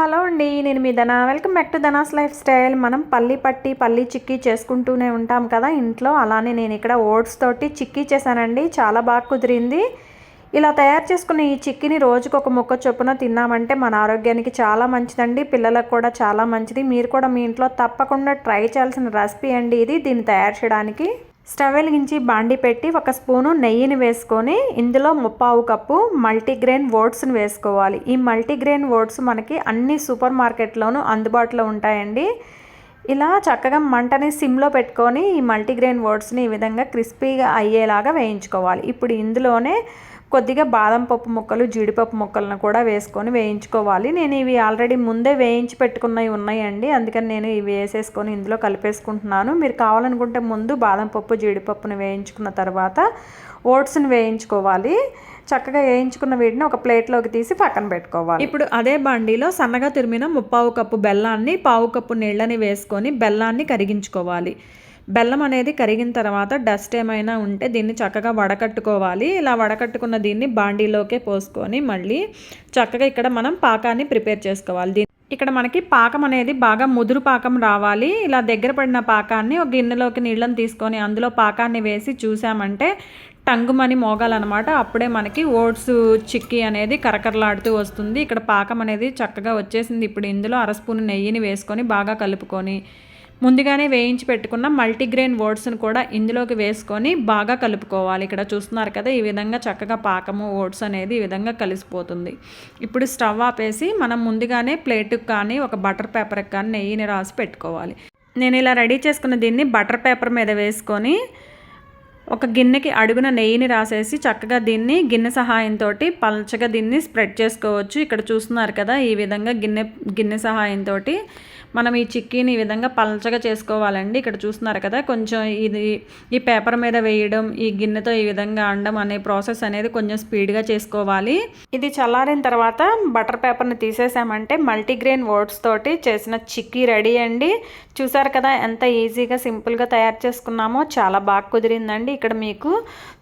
Hello అండి నేను మీ Dhana. Welcome back to Dhana's lifestyle. మనం పల్లి పట్టి పల్లి చిక్కీ చేసుకుంటూనే ఉంటాం కదా ఇంట్లో. అలానే నేను ఇక్కడ ఓట్స్ తోటి చిక్కీ చేశానండి. చాలా బాగా కుదిరింది. ఇలా తయారు చేసుకున్న ఈ చిక్కీని రోజుకు ఒక ముక్క చొప్పున తిన్నామంటే మన ఆరోగ్యానికి చాలా మంచిదండి. పిల్లలకు కూడా చాలా మంచిది. మీరు కూడా మీ ఇంట్లో తప్పకుండా ట్రై చేయాల్సిన రెసిపీ అండి ఇది. దీన్ని తయారు చేయడానికి. స్టవ్ వెలిగించి బాండి పెట్టి ఒక స్పూను నెయ్యిని వేసుకొని ఇందులో ముప్పావు కప్పు మల్టీగ్రెయిన్ ఓట్స్ని వేసుకోవాలి. ఈ మల్టీగ్రెయిన్ ఓట్స్ మనకి అన్ని సూపర్ మార్కెట్లోనూ అందుబాటులో ఉంటాయండి. ఇలా చక్కగా మంటని సిమ్లో పెట్టుకొని ఈ మల్టీగ్రెయిన్ ఓట్స్ని ఈ విధంగా క్రిస్పీగా అయ్యేలాగా వేయించుకోవాలి. ఇప్పుడు ఇందులోనే కొద్దిగా బాదం పప్పు ముక్కలు జీడిపప్పు ముక్కలను కూడా వేసుకొని వేయించుకోవాలి. నేను ఇవి ఆల్రెడీ ముందే వేయించి పెట్టుకున్నవి ఉన్నాయండి. అందుకని నేను ఇవి వేసేసుకొని ఇందులో కలిపేసుకుంటున్నాను. మీరు కావాలనుకుంటే ముందు బాదం పప్పు జీడిపప్పును వేయించుకున్న తర్వాత ఓట్స్ని వేయించుకోవాలి. చక్కగా వేయించుకున్న వీటిని ఒక ప్లేట్లోకి తీసి పక్కన పెట్టుకోవాలి. ఇప్పుడు అదే బండిలో సన్నగా తురిమిన ముప్పావు కప్పు బెల్లాన్ని పావు కప్పు నీళ్ళని వేసుకొని బెల్లాన్ని కరిగించుకోవాలి. బెల్లం అనేది కరిగిన తర్వాత డస్ట్ ఏమైనా ఉంటే దీన్ని చక్కగా వడకట్టుకోవాలి. ఇలా వడకట్టుకున్న దీన్ని బాండీలోకే పోసుకొని మళ్ళీ చక్కగా ఇక్కడ మనం పాకాన్ని ప్రిపేర్ చేసుకోవాలి. దీన్ని ఇక్కడ మనకి పాకం అనేది బాగా ముదురు పాకం రావాలి. ఇలా దగ్గర పడిన పాకాన్ని ఒక గిన్నెలోకి నీళ్ళని తీసుకొని అందులో పాకాన్ని వేసి చూసామంటే టంగుమని మోగాలన్నమాట. అప్పుడే మనకి ఓట్స్ చిక్కీ అనేది కరకరలాడుతూ వస్తుంది. ఇక్కడ పాకం అనేది చక్కగా వచ్చేసింది. ఇప్పుడు ఇందులో అర స్పూన్ నెయ్యిని వేసుకొని బాగా కలుపుకొని ముందుగానే వేయించి పెట్టుకున్న మల్టీగ్రెయిన్ ఓట్స్ని కూడా ఇందులోకి వేసుకొని బాగా కలుపుకోవాలి. ఇక్కడ చూస్తున్నారు కదా ఈ విధంగా చక్కగా పాకము ఓట్స్ అనేది ఈ విధంగా కలిసిపోతుంది. ఇప్పుడు స్టవ్ ఆపేసి మనం ముందుగానే ప్లేట్కి కానీ ఒక బటర్ పేపర్కి కానీ నెయ్యిని రాసి పెట్టుకోవాలి. నేను ఇలా రెడీ చేసుకున్న దీన్ని బటర్ పేపర్ మీద వేసుకొని ఒక గిన్నెకి అడుగున నెయ్యిని రాసేసి చక్కగా దీన్ని గిన్నె సహాయంతో పల్చగా దీన్ని స్ప్రెడ్ చేసుకోవచ్చు. ఇక్కడ చూస్తున్నారు కదా ఈ విధంగా గిన్నె గిన్నె సహాయంతో మనం ఈ చిక్కీని ఈ విధంగా పలచగా చేసుకోవాలండి. ఇక్కడ చూస్తున్నారు కదా కొంచెం ఇది ఈ పేపర్ మీద వేయడం ఈ గిన్నెతో ఈ విధంగా అండం అనే ప్రాసెస్ అనేది కొంచెం స్పీడ్గా చేసుకోవాలి. ఇది చల్లారిన తర్వాత బటర్ పేపర్ని తీసేసామంటే మల్టీగ్రెయిన్ ఓట్స్ తోటి చేసిన చిక్కీ రెడీ అండి. చూసారు కదా ఎంత ఈజీగా సింపుల్గా తయారు చేసుకున్నామో చాలా బాగా కుదిరిందండి. ఇక్కడ మీకు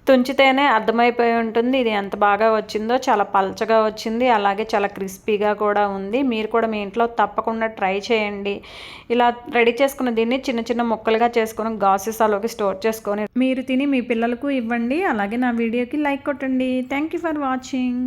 తుంచితేనే అర్థమైపోయి ఉంటుంది. ఇది ఎంత బాగా వచ్చిందో చాలా పల్చగా వచ్చింది. అలాగే చాలా క్రిస్పీగా కూడా ఉంది. మీరు కూడా మీ ఇంట్లో తప్పకుండా ట్రై చేయండి. ఇలా రెడీ చేసుకున్న దీన్ని చిన్న చిన్న ముక్కలుగా చేసుకుని గాసెస్ అలాగే స్టోర్ చేసుకొని మీరు తిని మీ పిల్లలకు ఇవ్వండి. అలాగే నా వీడియోకి లైక్ కొట్టండి. Thank you for watching